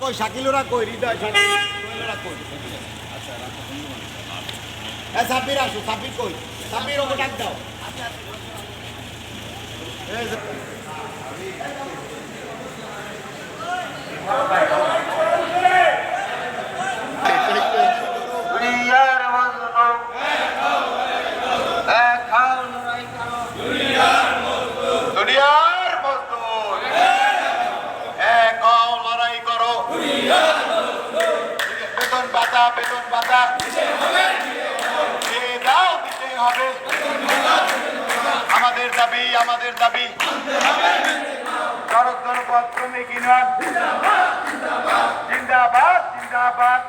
কই শাকিলুরা কই? হৃদয় শাকিলুরা কই? হ্যাঁ সাব্বির আসো সাব্বির কই? সাব্বির ওকে ডাক যে- দুনিয়ার মজলুম এক হাও লড়াই করো দুনিয়ার মজদুর এক হও, লড়াই করো বাতা বেতন বাতা দাও দিতে হবে। আমাদের দাবি আমাদের দাবি। সড়ক জনপথ শ্রমিক ইউনিয়ন। জিন্দাবাদ জিন্দাবাদ।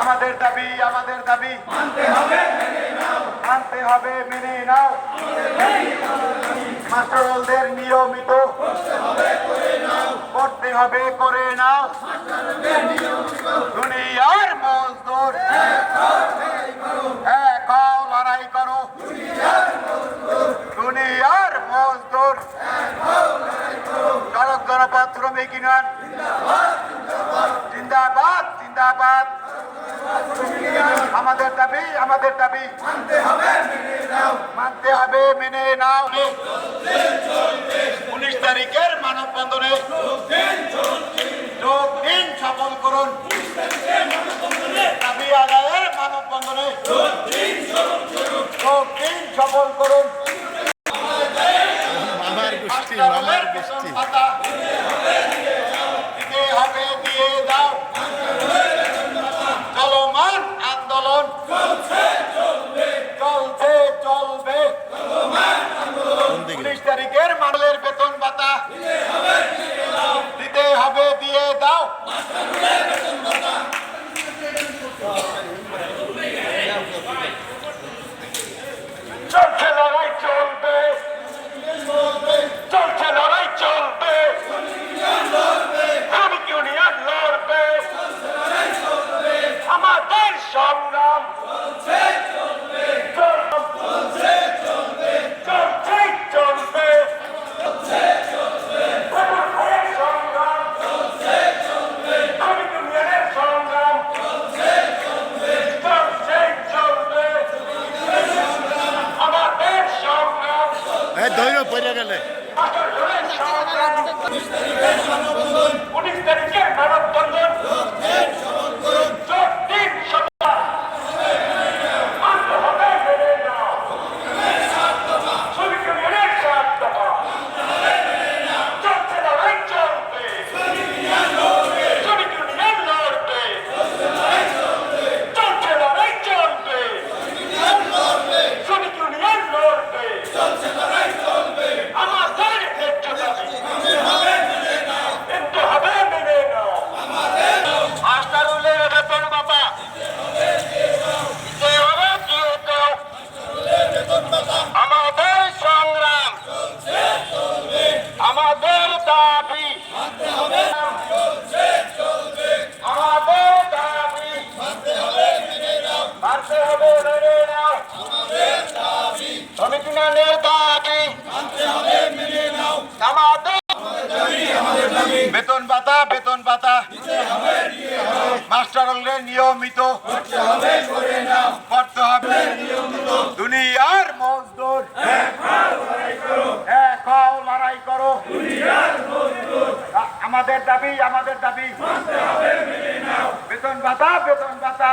আমাদের দাবি আমাদের দাবি। মানতে হবে, মেনে নাও। মাস্টারদের নিয়মিত। করতে হবে করে নাও। দুনিয়ার মজদুর। এক হও, লড়াই করো। দুনিয়ার মজদুর। সড়ক জনপথ শ্রমিক ইউনিয়ন। জিন্দাবাদ জিন্দাবাদ। আমাদের দাবি আমাদের দাবি। মানতে হবে মেনে নাও। উনিশ তারিখের মানববন্ধনে চলছে বেতন ভাতা বেতন ভাতা। মাস্টারদের নিয়মিত। করতে হবে। দুনিয়ার মজদুর। লড়াই করো। আমাদের দাবি আমাদের দাবি। বেতন ভাতা বেতন ভাতা।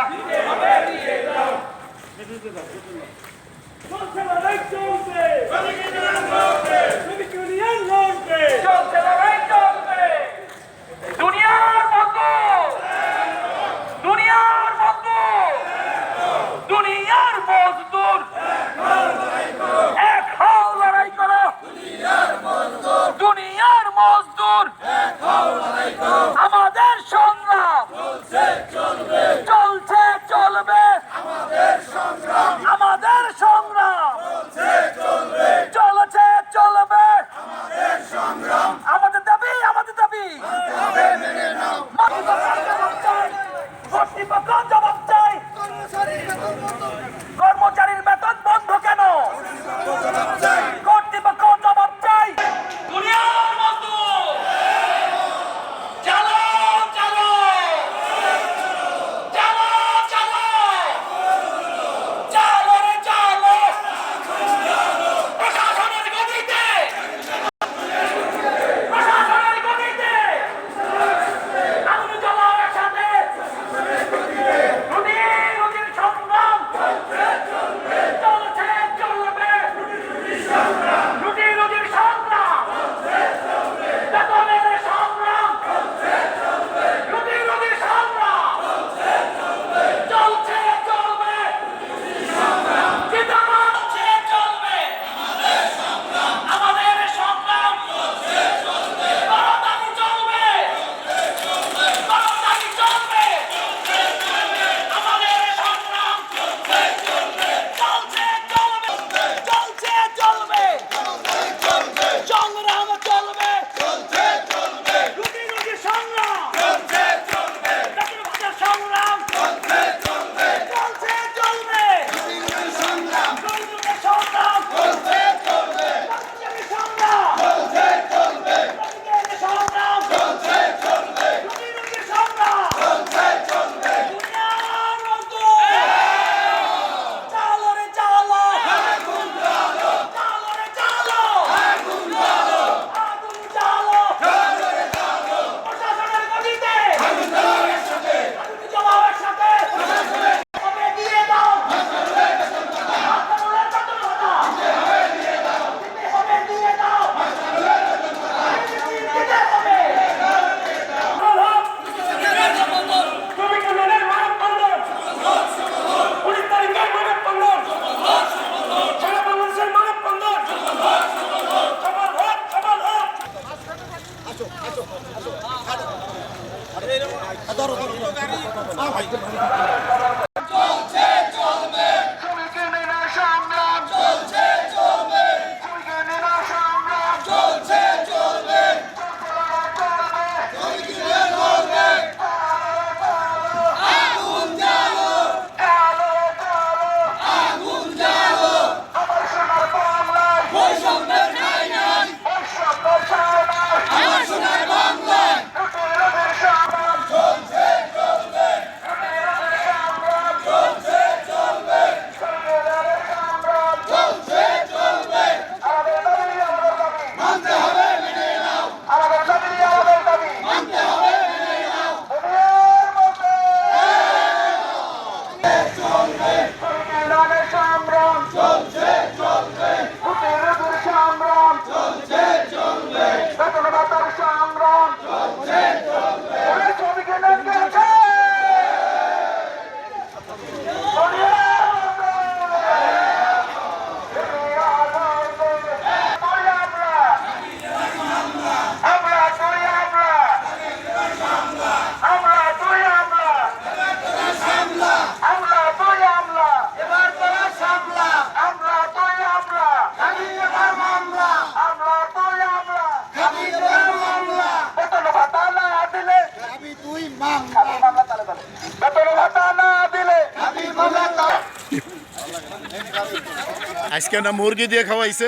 আজকে না মুরগি দিয়ে খাওয়াইছে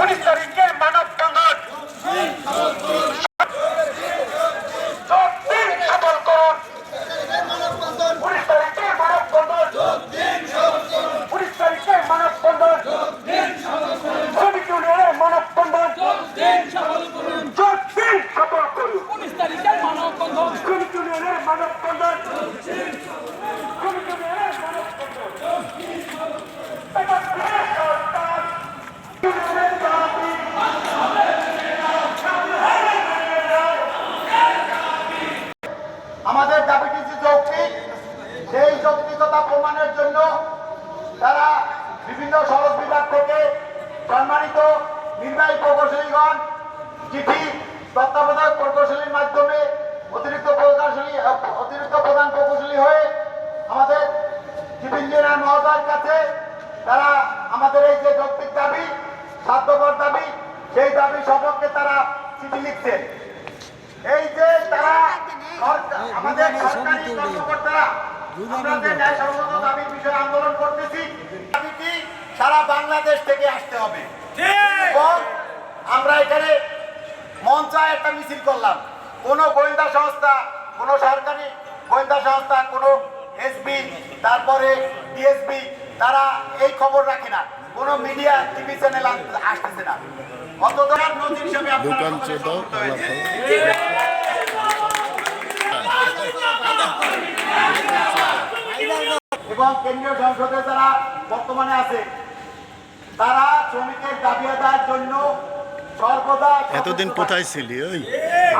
উনিশ তারিখে মানব বন্ধন চব্বিশ সফল করুন উনিশ তারিখে মানব বন্ধন উনিশ তারিখে মানব বন্ধন শ্রমিক ইউনিয়নের মানব বন্ধন চব্বিশ সফল করুন শ্রমিক ইউনিয়নের মানব বন্ধন শ্রমিক ইউনিয়নের মানব বন্ধন এটা দেশ সরকার ইউনিয়নের দাবি আমাদের দাবিটি যে যৌক্তিক সেই যৌক্তিকতা প্রমাণের জন্য তারা বিভিন্ন সড়ক বিভাগ থেকে সম্মানিত নির্বাহী প্রকৌশলীগণ চিঠি তত্ত্বাবধায়ক প্রকৌশলীর মাধ্যমে অতিরিক্ত প্রকৌশলী অতিরিক্ত প্রধান প্রকৌশলী হয়ে আমাদের চিফ ইঞ্জিনিয়ার মহোদয়ের কাছে তারা আমাদের এই যে যৌক্তিক দাবি সাধ্যকর দাবি সেই দাবি সপক্ষে তারা চিঠি লিখছেন। এই যে তারা সরকার- আমাদের সরকারি কর্মকর্তারা আমরা যে ন্যায়সঙ্গত দাবির বিষয়ে আন্দোলন করতেছি দাবিটি সারা বাংলাদেশ থেকে আসতে হবে। এবং আমরা এখানে মঞ্চায় একটা মিছিল করলাম। কোনো গোয়েন্দা সংস্থা কোনো সরকারি গোয়েন্দা সংস্থা কোনো এসবি তারপরে ডিএসবি তারা এই খবর রাখে না। কোনো মিডিয়া টিভি চ্যানেল আসতেছে না। অত নদীর হিসাবে দোকান। এবং কেন্দ্রীয় সংসদে যারা বর্তমানে আছে তারা শ্রমিকের দাবি আদায়ের জন্য সর্বদা এতদিন কোথায় ছিলি ওই?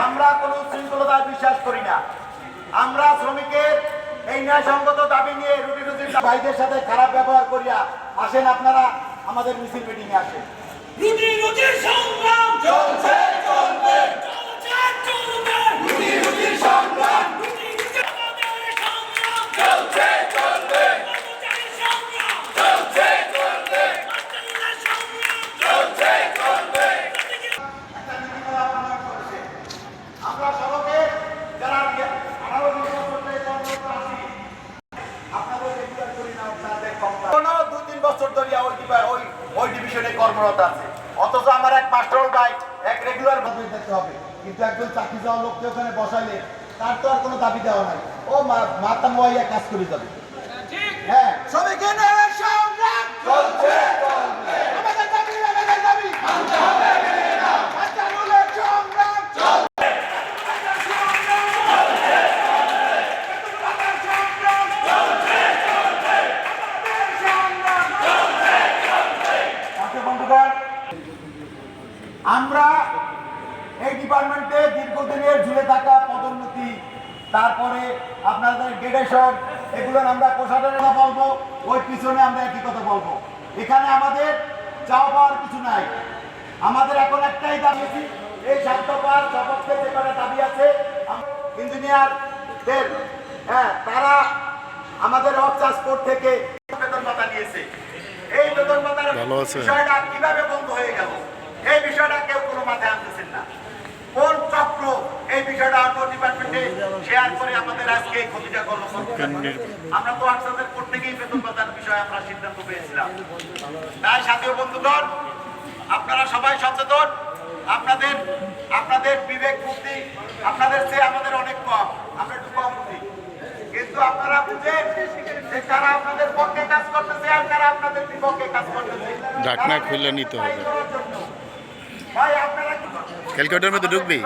আমরা কোনো শৃঙ্খলতায় বিশ্বাস করি না। আমরা শ্রমিকের এই ন্যায়সঙ্গত দাবি নিয়ে রুটি রুটির ভাইদের সাথে খারাপ ব্যবহার করিয়া আসেন আপনারা, আমাদের মিছিল মিটিং এ আসেন। রুটি রুটির সংগ্রাম চলছে চলবে সংগ্রাম। চলছে চলবে কর্মচারীর সংগ্রাম চলছে চলবে মাস্টারিদের সংগ্রাম চলছে চলবে একটা নীতিমালা প্রণয়ন করেছে। আমরা সড়কে যারা আঠারো বিশ বছর ধরে কর্মরত আছি, আপনাদের রেগুলার করি না, আপনাদের কম না। কোনো দু তিন বছর ধরে ওই ডিভা- ওই ওই কর্মরত আছে। অথচ আমার এক মাস্টার ভাই এক রেগুলার ভাবে দেখতে হবে। কিন্তু একজন চাকরি যাওয়া লোককে ওখানে বসাইলে তার তো আর কোনো দাবি দেওয়া নাই। ও মা- মাথা মোয়াইয়া কাজ করে যাবে। আমরা এই ডিপার্টমেন্টে দীর্ঘদিনের ঝুলে থাকা পদোন্নতি তারপরে আপনাদের গ্রেডেশন এগুলো আমরা প্রসারের কথা বলব ওই পিছনে আমরা একই কথা বলব। এখানে আমাদের চাওয়া পাওয়ার কিছু নাই। আমাদের এখন একটাই দাবি এই দফার সপক্ষে যে কটা দাবি আছে ইঞ্জিনিয়ারদের হ্যাঁ তারা আমাদের অফ ট্রান্সপোর্ট থেকে বেতন ভাতা নিয়েছে। এই বেতন ভাতার বিষয়টা কীভাবে বন্ধ হয়ে গেল? এই বিষয়টা কেউ কোনো মাথায় আনতেছেন না। কোন চক্র এই বিষয়টা অন্য ডিপার্টমেন্টে শেয়ার করে আমাদের আজকে এই ক্ষতিটা করল আমরা তো আটসাদের কোর্ট থেকেই বেতন ভাতার বিষয়ে আমরা সিদ্ধান্ত পেয়েছিলাম। তাই সাথীয় বন্ধুগণ আপনারা সবাই সচেতন। আপনাদের আপনাদের বিবেক বুদ্ধি আপনাদের চেয়ে আমাদের অনেক কম। আমরা একটু কম বুঝি কিন্তু আপনারা বুঝেন যে কারা আপনাদের পক্ষে কাজ করতেছে আর কারা আপনাদের বিপক্ষে কাজ করতেছে ঢাকনা খুলে নিতে হবে। ভাই আপনারা কি করছেন? ক্যালকুলেটার মধ্যে ঢুকবি।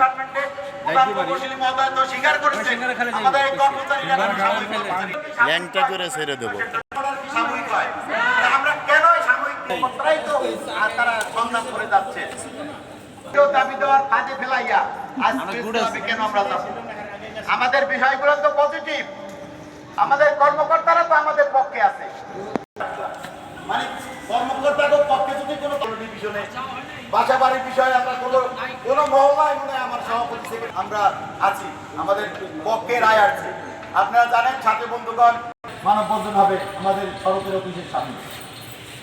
ল্যাংটা করে ছেড়ে দেবো। হয়? আমাদের বিষয়গুলো তো পজিটিভ আমাদের কর্মকর্তারা তো আমাদের পক্ষে আছে। মানে কর্মকর্তাদের পক্ষে যদি কোনো কোনো ডিভিশনে বাসা বাড়ির বিষয়ে আমরা কোনো কোনো মহলায় মনে আমার সভাপতি আমরা আছি। আমাদের পক্ষে রায় আসছে আপনারা জানেন ছাত্র বন্ধুগণ মানববন্ধন হবে আমাদের সড়কের অফিসের সামনে।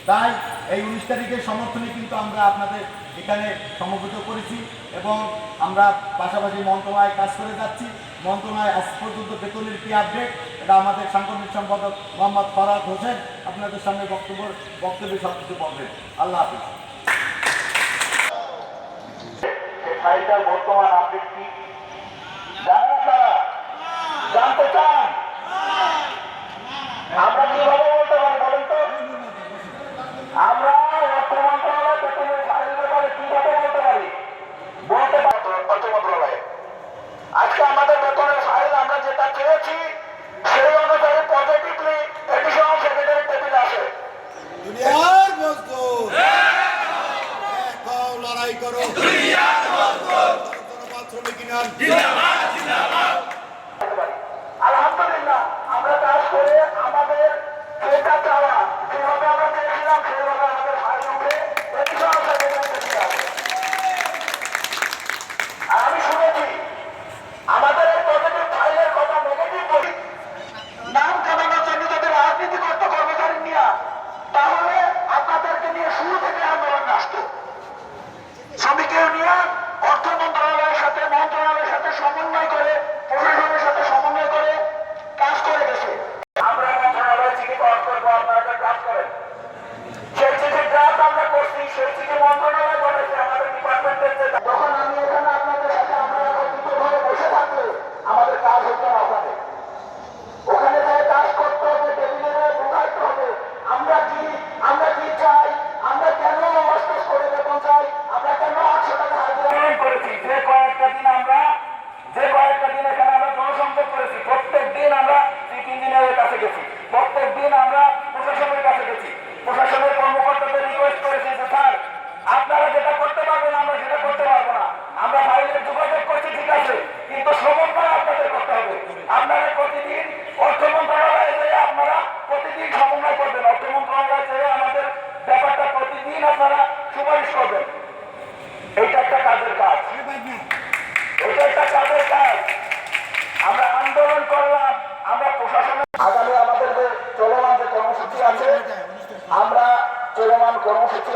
তাই এই উনিশ তারিখের সমর্থনে কিন্তু আমরা আপনাদের এখানে সমবেত করেছি এবং আমরা পাশাপাশি মন্ত্রণালয়ে কাজ করে যাচ্ছি। মন্ত্রণালয় আজ পর্যন্ত বেতনের কি আপডেট এটা আমাদের সাংগঠনিক সম্পাদক মোহাম্মদ ফরাদ হোসেন আপনাদের সামনে বক্তব্য বক্তব্যে সব কিছু বলবেন। আল্লাহ হাফিজ। ফাইলটার বর্তমান কি?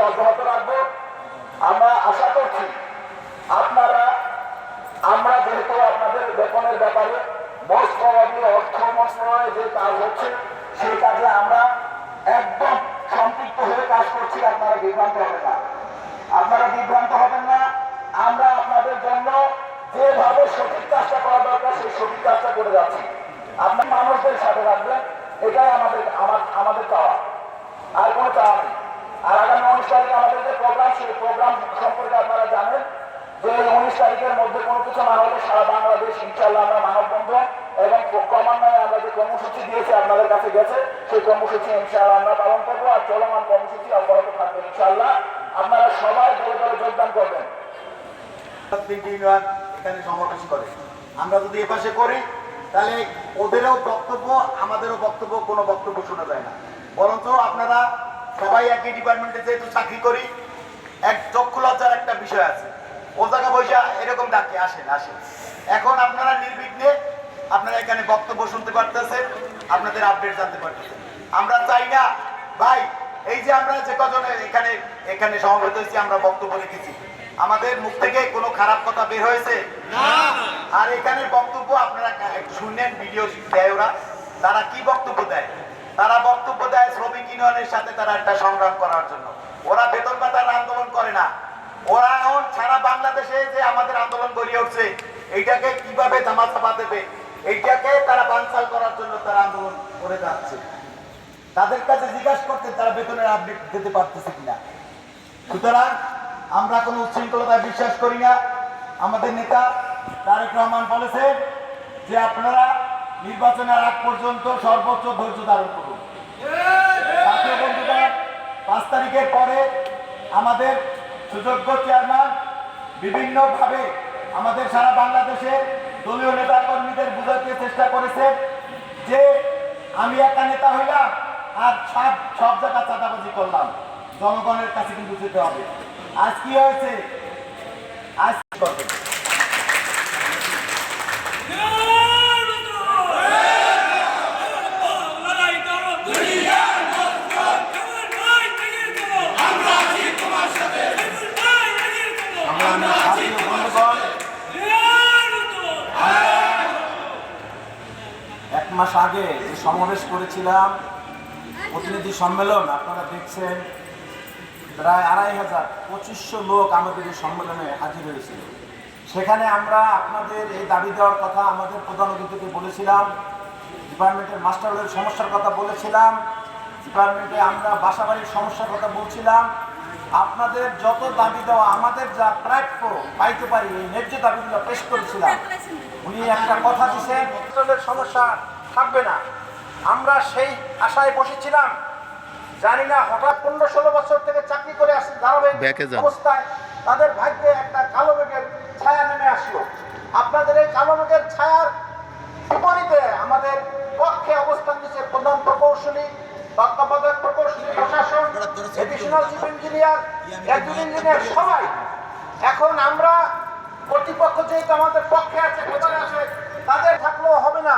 অব্যাহত রাখব। আমরা সারা বাংলাদেশ ইনশাল্লাহ আমরা মানববন্ধন এবং ক্রমান্বয়ে আমরা যে কর্মসূচি দিয়েছি আপনাদের কাছে গেছে, সেই কর্মসূচি ইনশাআল্লাহ আমরা পালন করব আর চলমান কর্মসূচি অব্যাহত থাকবে ইনশাআল্লাহ। আপনারা সবাই দলে দলে যোগদান করবেন। এখানে সমাবেশ করে। আমরা যদি এপাশে করি, তাহলে ওদেরও বক্তব্য, আমাদেরও বক্তব্য, কোনো বক্তব্য শোনা যায় না। বরঞ্চ আপনারা সবাই একই ডিপার্টমেন্টে যেহেতু চাকরি করি, এক চক্ষু লজ্জার একটা বিষয় আছে। ও জায়গা বৈশা এরকম ডাকে আসেন আসেন। এখন আপনারা নির্বিঘ্নে আপনারা এখানে বক্তব্য শুনতে পারতেছেন আপনাদের আপডেট জানতে পারতেছেন। আমরা চাই না ভাই এই যে আমরা যে কজন এখানে এখানে সমবেত হয়েছি আমরা বক্তব্য রেখেছি। আমাদের মুখ থেকে কোনো খারাপ কথা বের হয়েছে? আর এখানে বক্তব্য আপনারা শুনলেন ভিডিও দেয় ওরা। তারা কি বক্তব্য দেয়? তারা বক্তব্য দেয় শ্রমিক ইউনিয়নের সাথে তারা একটা সংগ্রাম করার জন্য। ওরা বেতন ভাতার আন্দোলন করে না। ওরা এখন সারা বাংলাদেশে যে আমাদের আন্দোলন গড়িয়ে উঠছে এইটাকে কীভাবে ধামা চাপা দেবে? এইটাকে তারা বানচাল করার জন্য তারা আন্দোলন করে যাচ্ছে। তাদের কাছে জিজ্ঞাসা করতে তারা বেতনের আপডেট দিতে পারতেছে কিনা। সুতরাং আমরা কোনো উচ্ছৃঙ্খলতায় বিশ্বাস করি না। আমাদের নেতা তারেক রহমান বলেছেন যে আপনারা নির্বাচনের আগ পর্যন্ত সর্বোচ্চ ধৈর্য ধারণ করুন। বন্ধুগণ পাঁচ তারিখের পরে আমাদের সুযোগ্য চেয়ারম্যান বিভিন্নভাবে আমাদের সারা বাংলাদেশে দলীয় নেতা কর্মীদের বুঝাতে চেষ্টা করেছে যে আমি একটা নেতা হইলাম আর সব সব জায়গা চাঁদাবাজি করলাম। জনগণের কাছে কিন্তু যেতে হবে। আজ কি হয়েছে? আজ কি করবেন? লড়াই করো দুনিয়ার মজলুম ভাই এগিয়ে চলো আমরা আছি তোমার সাথে ভাই এগিয়ে চলো আমরা জাতীয় বন্ধুগণ এক মাস আগে যে সমাবেশ করেছিলাম, প্রতিনিধি সম্মেলন, আপনারা দেখছেন, প্রায় আড়াই হাজার পঁচিশশো লোক আমাদের এই সম্মেলনে হাজির হয়েছিল। সেখানে আমরা আপনাদের এই দাবি দেওয়ার কথা আমাদের প্রধান অতিথিকে বলেছিলাম, ডিপার্টমেন্টের মাস্টারদের সমস্যার কথা বলেছিলাম, ডিপার্টমেন্টে আমরা বাসাবাড়ির সমস্যার কথা বলছিলাম। আপনাদের যত দাবি দেওয়া আমাদের যা প্রাপ্য পাইতে পারি, এই ন্যায্য দাবিগুলো পেশ করেছিলাম। উনি একটা কথা দিচ্ছেন সমস্যা থাকবে না। আমরা সেই আশায় বসেছিলাম। জানি না হঠাৎ পনেরো ষোলো বছর থেকে চাকরি করে আসছে ধারাবাহিক অবস্থায় তাদের ভাগ্যে একটা কালো মেঘের ছায়া নেমে আসলো। আপনাদের এই কালো মেঘের ছায়ার বিপরীতে আমাদের পক্ষে অবস্থান নিচ্ছে প্রধান প্রকৌশলী তত্ত্বাবধায়ক প্রকৌশলী প্রশাসন এডিশনাল চিফ ইঞ্জিনিয়ার একজন ইঞ্জিনিয়ার সবাই। এখন আমরা কর্তৃপক্ষ যেহেতু আমাদের পক্ষে আছে প্রধান আছে তাদের থাকলেও হবে না।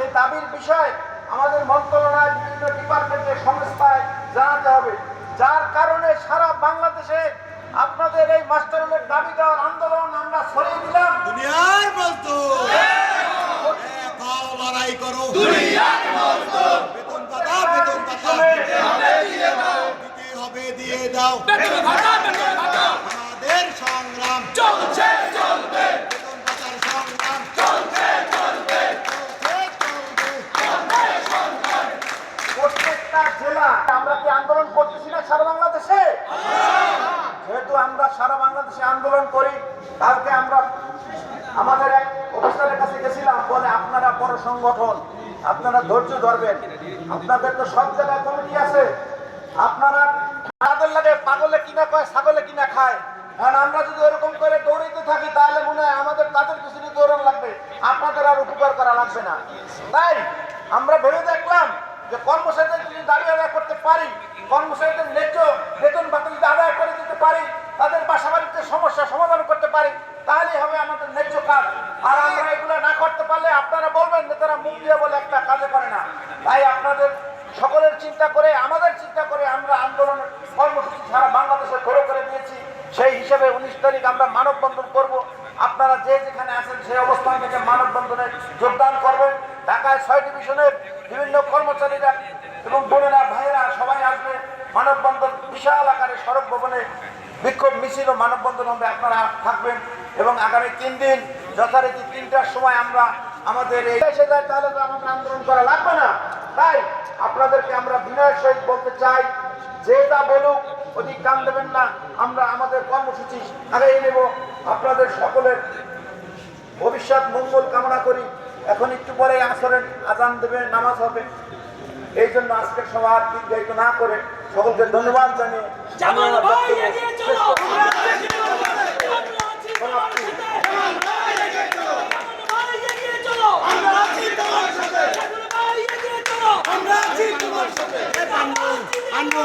এই দাবির বিষয় আমাদের মন্ত্রণালয় বিভিন্ন ডিপার্টমেন্টের সংস্থায় জানাতে হবে। যার কারণে সারা বাংলাদেশে আপনাদের এই মাস্টারের দাবি দেওয়ার আন্দোলন আমরা সরিয়ে দিলাম। দুনিয়ার মজদুর একাও লড়াই করো। দুনিয়ার বেতন পাতা বেতন পাতা দিতে হবে দিয়ে দাও। আমাদের সংগ্রাম চলছে চলবে বেতন পাতার সংগ্রাম চলছে চলবে প্রত্যেকটা জেলা আমরা কি আন্দোলন করতেছি না সারা বাংলাদেশে যেহেতু আমরা সারা বাংলাদেশে আন্দোলন করি কালকে আমরা আমাদের এক অফিসারের কাছে গেছিলাম, বলে আপনারা বড় সংগঠন, আপনারা ধৈর্য ধরবেন। আপনাদের তো সব জায়গায় কমিটি আছে। আপনারা লাগে পাগলে কিনা কয়, ছাগলে কিনা খায়। আর আমরা যদি ওরকম করে দৌড়াইতে থাকি, তাহলে মনে হয় আমাদের, তাদের পিছনে দৌড়ান লাগবে। আপনাদের আর উপকার করা লাগবে না। তাই আমরা ভেবে দেখলাম যে কর্মচারীদের যদি দাবি আদায় করতে পারি, কর্মচারীদের ন্যায্য বেতন বাতিল যদি আদায় করে দিতে পারি তাদের বাসা বাড়িতে সমস্যা সমাধান করতে পারি তাহলেই হবে আমাদের ন্যায্য কাজ আর আমরা এগুলো না করতে পারলে আপনারা বলবেন যে তারা মুখ দিয়ে বলে একটা কাজে করে না তাই আপনাদের সকলের চিন্তা করে আমাদের চিন্তা করে আমরা আন্দোলনের কর্মসূচি সারা বাংলাদেশে ঘোরে করে দিয়েছি সেই হিসেবে উনিশ তারিখ আমরা মানববন্ধন করব আপনারা যে যেখানে আছেন সেই অবস্থান থেকে মানববন্ধনে যোগদান করবেন। ঢাকায় ছয় ডিভিশনের বিভিন্ন কর্মচারীরা এবং বোনেরা, ভাইয়েরা সবাই আসবে মানববন্ধন বিশাল আকারে সড়ক ভবনে। বিক্ষোভ মিছিল ও মানববন্ধন হবে, আপনারা থাকবেন এবং আগামী তিন দিন যথারীতি তিনটার সময় আমরা আমাদের এসে যায় তাহলে তো আমাদের আন্দোলন করা লাগবে না। তাই আপনাদেরকে আমরা বিনয়ের সহিত বলতে চাই, যে তা বলুক অধিক কান দেবেন না আমরা আমাদের কর্মসূচি আগাই নেব। আপনাদের সকলের ভবিষ্যৎ মঙ্গল কামনা করি। এখন একটু পরে আসরের আজান দেবে নামাজ হবে। এই জন্য আজকের সবার দীর্ঘায়িত না করে সকলকে ধন্যবাদ জানিয়ে আনব